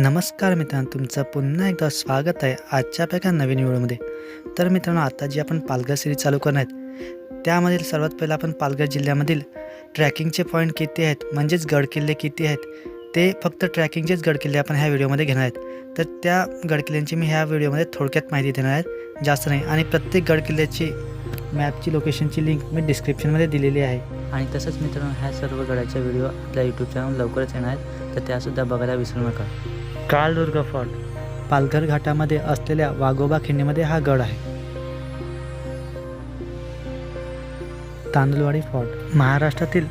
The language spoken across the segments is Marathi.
नमस्कार मित्रांनो तुमचं पुन्हा एकदा स्वागत आहे आजच्या एका नवीन व्हिडिओमध्ये. तर मित्रांनो आता जी आपण पालघर सिरीज चालू करणार आहेत त्यामधील सर्वात पहिलं आपण पालघर जिल्ह्यामधील ट्रॅकिंगचे पॉईंट किती आहेत म्हणजेच गडकिल्ले किती आहेत ते फक्त ट्रॅकिंगचेच गडकिल्ले आपण ह्या व्हिडिओमध्ये घेणार आहेत. तर त्या गडकिल्ल्यांची मी ह्या व्हिडिओमध्ये थोडक्यात माहिती देणार आहे जास्त नाही. आणि प्रत्येक गडकिल्ल्याची मॅपची लोकेशनची लिंक मी डिस्क्रिप्शनमध्ये दिलेली आहे. आणि तसंच मित्रांनो ह्या सर्व गडाच्या व्हिडिओ आपल्या यूट्यूब चॅनल लवकरच येणार आहेत तर त्यासुद्धा बघायला विसरू नका. काळदुर्ग फॉर्ट पालघर घाटामध्ये असलेल्या वाघोबा खिंडीमध्ये हा गड आहे. तांदुलवाडी फॉर्ट महाराष्ट्रातील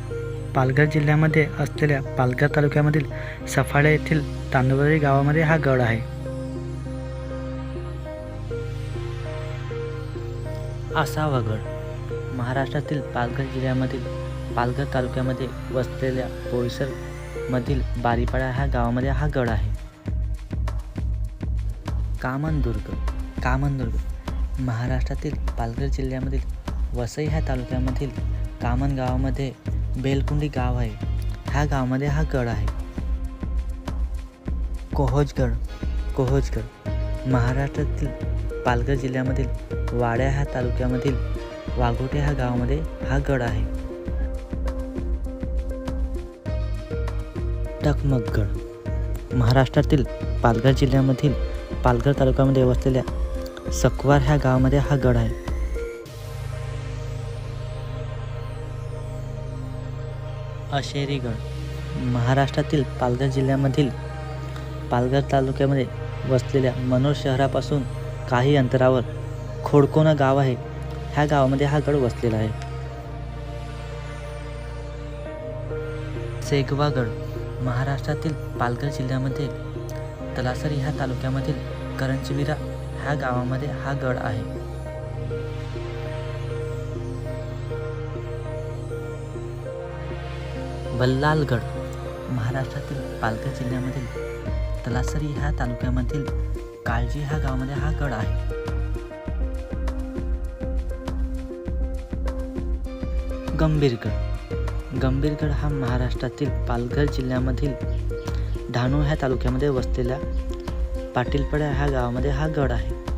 पालघर जिल्ह्यामध्ये असलेल्या पालघर तालुक्यामधील सफाळे येथील तांदुलवाडी गावामध्ये हा गड आहे. असावा गड. महाराष्ट्रातील पालघर जिल्ह्यामधील पालघर तालुक्यामध्ये वसलेल्या बोईसरमधील बारीपाडा ह्या गावामध्ये हा गड आहे. कामनदुर्ग कामनदुर्ग. महाराष्ट्रातील पालघर जिल्ह्यामधील वसई ह्या तालुक्यामधील कामन गावामध्ये बेलकुंडी गाव आहे. ह्या गावामध्ये हा गड आहे. कोहोजगड कोहोजगड. महाराष्ट्रातील पालघर जिल्ह्यामधील वाड्या ह्या तालुक्यामधील वाघोटे ह्या गावामध्ये हा गड आहे. टकमकगड महाराष्ट्रातील पालघर जिल्ह्यामधील पालघर तालुक्यामध्ये वसलेल्या सकवार ह्या गावामध्ये हा गड आहे. अशेरीगड महाराष्ट्रातील पालघर जिल्ह्यामधील पालघर तालुक्यामध्ये वसलेल्या मनोर शहरापासून काही अंतरावर खोडकोना गाव आहे. ह्या गावामध्ये हा गड वसलेला आहे. सेगवागड महाराष्ट्रातील पालघर जिल्ह्यामध्ये तलासरी ह्या तालुक्यामधील करंजविरा ह्या गावामध्ये हा गड आहे. बल्लालगड महाराष्ट्रातील पालघर जिल्ह्यामधील तलासरी ह्या तालुक्यामधील काळजी ह्या गावामध्ये हा गड आहे. गंभीरगड गंभीरगड हा महाराष्ट्रातील पालघर जिल्ह्यामधील डहाणू ह्या तालुक्यामध्ये वसलेल्या पाटीलपड्या ह्या गावामध्ये हा गड आहे.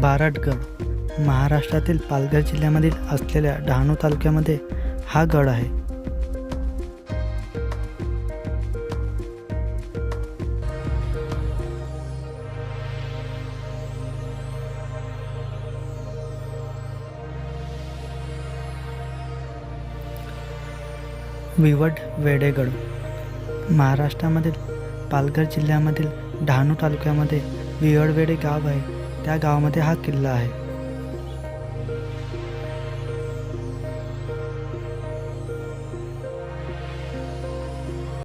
बाराटगड महाराष्ट्रातील पालघर जिल्ह्यामधील असलेल्या डहाणू तालुक्यामध्ये हा गड आहे. विवड वेडेगड. महाराष्ट्रामधील पालघर जिल्ह्यामधील डहाणू तालुक्यामध्ये विवडवेडे गाव आहे. त्या गावामध्ये हा किल्ला आहे.